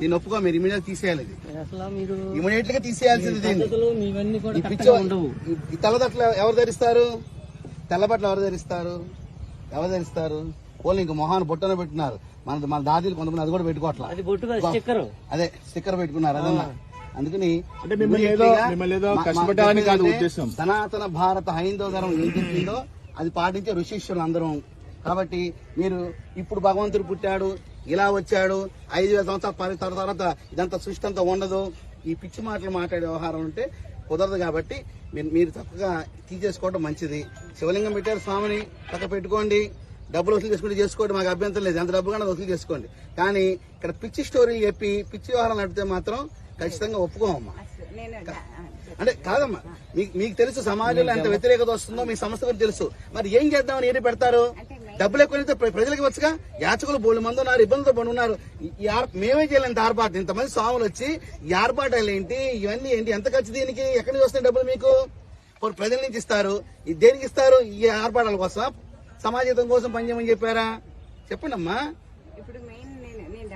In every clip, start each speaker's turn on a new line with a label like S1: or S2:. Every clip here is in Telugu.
S1: దీన్ని ఒప్పుకో మీరు ఇమీడియట్ తీసేయాలి
S2: మీరు
S1: ఇమీడియట్గా తీసేయాల్సింది దీన్ని. తెల్లబట్టలు ఎవరు ధరిస్తారు? తెల్లబట్టలు ఎవరు ధరిస్తారు? ఎవరు ధరిస్తారు? వాళ్ళు ఇంక మొహాన్ని బొట్టన పెట్టినారు. మన మన దాదీలు కొంతమంది అది కూడా పెట్టుకోవట్లా.
S2: అది బొట్టుగా స్టిక్కర్.
S1: అదే స్టిక్కర్ పెట్టుకున్నారు అదన్నా. అందుకని. సనాతన భారత హైందవ ధర్మం ఏం చెప్పిందో అది పాటించే ఋషిష్యులు అందరం కాబట్టి మీరు ఇప్పుడు భగవంతుడు పుట్టాడు ఇలా వచ్చాడు ఐదు వేల సంవత్సరాల పరి తర్వాత ఇదంతా సృష్టి అంతా ఉండదు. ఈ పిచ్చి మాటలు మాట్లాడే వ్యవహారం ఉంటే కుదరదు కాబట్టి మీరు చక్కగా తీసేసుకోవడం మంచిది. శివలింగం పెట్టారు స్వామిని పక్క పెట్టుకోండి. డబ్బులు వసూలు చేసుకుంటే చేసుకోండి మాకు అభ్యంతరం లేదు. ఎంత డబ్బు కానీ వసూలు చేసుకోండి. కానీ ఇక్కడ పిచ్చి స్టోరీ చెప్పి పిచ్చి వ్యవహారం నడిపితే మాత్రం ఖచ్చితంగా ఒప్పుకోమమ్మా. అంటే కాదమ్మా మీకు మీకు తెలుసు సమాజంలో ఎంత వ్యతిరేకత వస్తుందో మీ సంస్థ గురించి తెలుసు. మరి ఏం చేద్దామని ఏది పెడతారు? డబ్బులు ఎక్కువైతే ప్ర- ప్రజలకు వచ్చుగా యాచకులు బోళ్ళు మంది ఉన్నారు ఇబ్బందులతో పడి ఉన్నారు. మేమే చేయలేంత ఆర్పాటు ఇంతమంది స్వాములు వచ్చి ఈ ఆర్పాటాలు ఏంటి? ఇవన్నీ ఏంటి? ఎంత ఖర్చు దీనికి? ఎక్కడి నుంచి వస్తాయి డబ్బులు మీకు? ప్రజల నుంచి ఇస్తారు. దేనికి ఇస్తారు? ఈ ఆర్పాటాల కోసం? సమాజం కోసం పనిచేయమని చెప్పారా? చెప్పండి అమ్మా
S3: ఇప్పుడు మెయిన్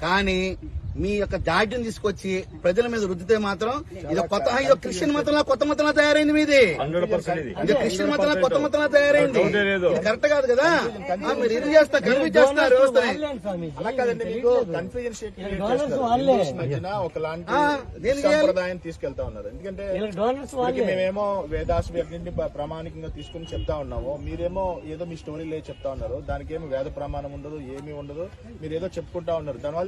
S1: కానీ మీ యొక్క జాడ్యం తీసుకొచ్చి ప్రజల మీద రుద్దితే మాత్రం ఇది కొత్త ఇది క్రిస్టియన్ మతంలో కొత్త మతంలో తయారైంది మీది.
S4: ఇది.
S1: ఇది క్రిస్టియన్ మతంలో కొత్త మతంలో తయారైంది. కరెక్ట్ కాదు కదా? ఆ, మీరు ఇది చేస్తారు కన్ఫ్యూజ్ చేస్తున్నారు
S4: చేస్తారు. సంప్రదాయం తీసుకెళ్తా ఉన్నారు. ఎందుకంటే మేమేమో వేదాస్ ప్రామాణికంగా తీసుకుని చెప్తా ఉన్నాము. మీరేమో ఏదో మీ స్టోరీ లేదు చెప్తా ఉన్నారు. దానికి ఏమి వేద ప్రమాణం ఉండదు ఏమీ ఉండదు. మీరు ఏదో చెప్పుకుంటా ఉన్నారు. దానివల్ల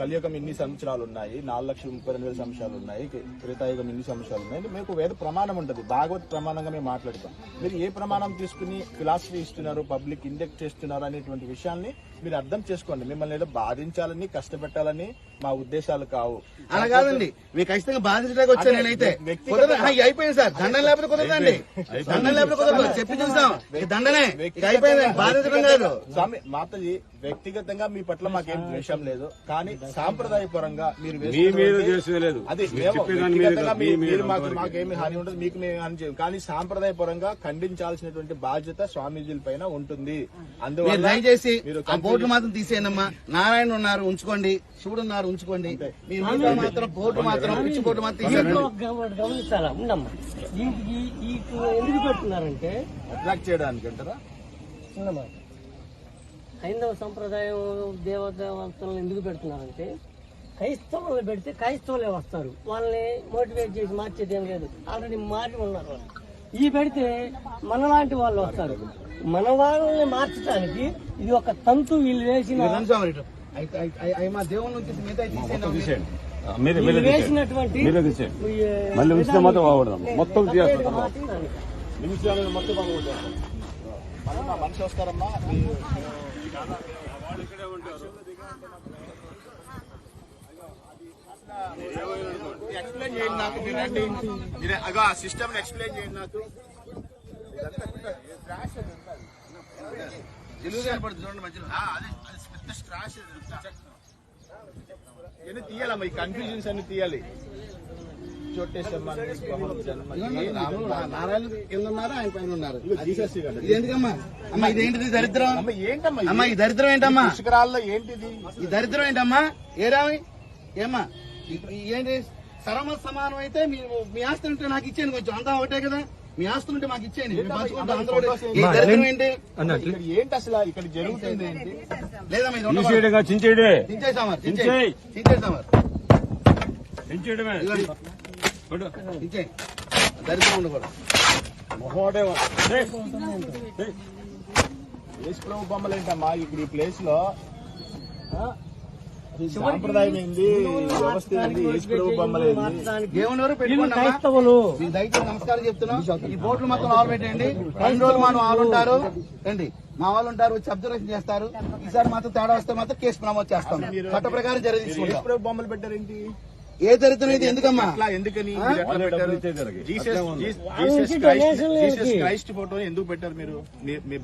S4: కలియుగం ఇన్ని సంవత్సరాలు ఉన్నాయి నాలుగు లక్షల ముప్పై రెండు వేల సంవత్సరాలు ఉన్నాయి త్రేతాయుగం ఇన్ని సంవత్సరాలు ఉన్నాయి. మీకు వేద ప్రమాణం ఉంటుంది భాగవత్ ప్రమాణంగా మేము మాట్లాడతాం. మీరు ఏ ప్రమాణం తీసుకుని ఫిలాసఫీ ఇస్తున్నారు పబ్లిక్ ఇండెక్ట్ చేస్తున్నారు అనేటువంటి విషయాల్ని మీరు అర్థం చేసుకోండి. మిమ్మల్ని ఏదో బాధించాలని కష్టపెట్టాలని మా ఉద్దేశాలు కావు.
S1: అలా కాదండి. మీకు ఖచ్చితంగా బాధించడానికి వచ్చాను నేనైతే. అయిపోయింది సార్. దండం లేకపోతే కుదరదండి దండం లేకపోతే కుదరదు. చెప్పి చూసాం. దండనే. అయిపోయింది. బాధించడం కాదు.
S4: స్వామి మాతజీ వ్యక్తిగతంగా మీ పట్ల మాకేం ద్వేషం లేదు. కానీ సాంప్రదాయ పరంగా మీరు అది మాకు. మాకేమి హాని ఉండదు మీకు మేము హాని చేయం కానీ సాంప్రదాయ పరంగా ఖండించాల్సినటువంటి బాధ్యత స్వామీజీల పైన ఉంటుంది. అందువల్ల
S1: దయచేసి ఆ బోర్డు మాత్రం తీసేయనమ్మా. నారాయణ ఉన్నారు ఉంచుకోండి. శివుడు ఉన్నారు ఉంచుకోండి. మీరు మిగతా మాత్రం బోర్డు మాత్రం పిచ్చి బోర్డు మాత్రం
S5: గమనించాలా? ఉండమ్మా ఎందుకు పెడుతున్నారంటే
S4: అట్రాక్ట్ చేయడానికి అంటారా?
S5: ఉండమ్మా హైందవ సంప్రదాయం దేవదేవతలను ఎందుకు పెడుతున్నారంటే క్రైస్తవులు పెడితే క్రైస్తవులే వస్తారు వాళ్ళని మోటివేట్ చేసి మార్చేది ఏం లేదు ఆల్రెడీ మారి ఉన్నారు వాళ్ళు ఈ పెడితే మనలాంటి వాళ్ళు వస్తారు మన వాళ్ళని మార్చడానికి ఇది ఒక తంతు వీళ్ళు వేసిన వేసినటువంటి
S2: మళ్ళీ ఉంచితే బాగుపడదాం మొత్తం.
S4: నిమిషాలు మొత్తం మనిషి వస్తారమ్మా ఎక్స్ప్లెయిన్ చేయండి నాకు మీరే అగో ఆ సిస్టమ్ ఎక్స్ప్లెయిన్ చేయండి నాకు.
S1: తెలుగు కనపడుతుంది చూడండి మధ్యలో.
S4: ఆ, అది అది పెద్ద స్ట్రాష్ తీయాలమ్మా ఈ కన్ఫ్యూజన్స్ అన్ని తీయాలి?
S1: ఇదేంటిది దరిద్రం
S4: అమ్మ
S1: ఈ దరిద్రం ఏంటమ్మా
S4: పుష్కరాల్లో ఏంటిది
S1: ఈ దరిద్రం ఏంటమ్మా ఏరామి ఏమ్మా ఈ- ఈ ఏంటి సరమ సమానం అయితే మీ మీ ఆస్తి ఉంటే నాకు ఇచ్చేయండి కొంచెం అంతా ఒకటే కదా మీ ఆస్తులు ఉంటే మాకు ఇచ్చేయండి ఏంటి
S4: అసలు ఇక్కడ జరుగుతుంది ఏంటి.
S1: దించేసామారు
S2: చించేయడమే కొడు.
S1: దించేయి దరిద్రం ఉండకూడదు.
S4: మొహోడే యేసు ప్రభు బొమ్మలు ఏంటమ్మా? ఇప్పుడు ఈ ప్లేస్లో సాంప్రదాయం ఏంది? వ్యవస్థ ఏంది? యేసు ప్రభు బొమ్మలు ఏంది?
S1: దేవుని వరకు పెట్టుకోండి దయచేసి నమస్కారం చెప్తున్నాం. ఈ బోట్లు మొత్తం ఆలు పెట్టండి. రెండు రోజులు మనం ఆలు ఉంటారు. రండి. మా వాళ్ళు ఉంటారు వచ్చి అబ్జర్వేషన్ చేస్తారు. ఈసారి మాత్రం తేడా వస్తే మాత్రం కేసు నమోదు చేస్తాం. చట్ట ప్రకారం
S4: ప్రభు బొమ్మలు పెట్టారేంటి?
S1: ఏ దరిద్రం ఇది? ఎందుకమ్మా?
S4: అట్లా? ఎందుకని. జీసస్ క్రైస్ట్ ఫోటో ఎందుకు పెట్టారు మీరు? మీ- మీరు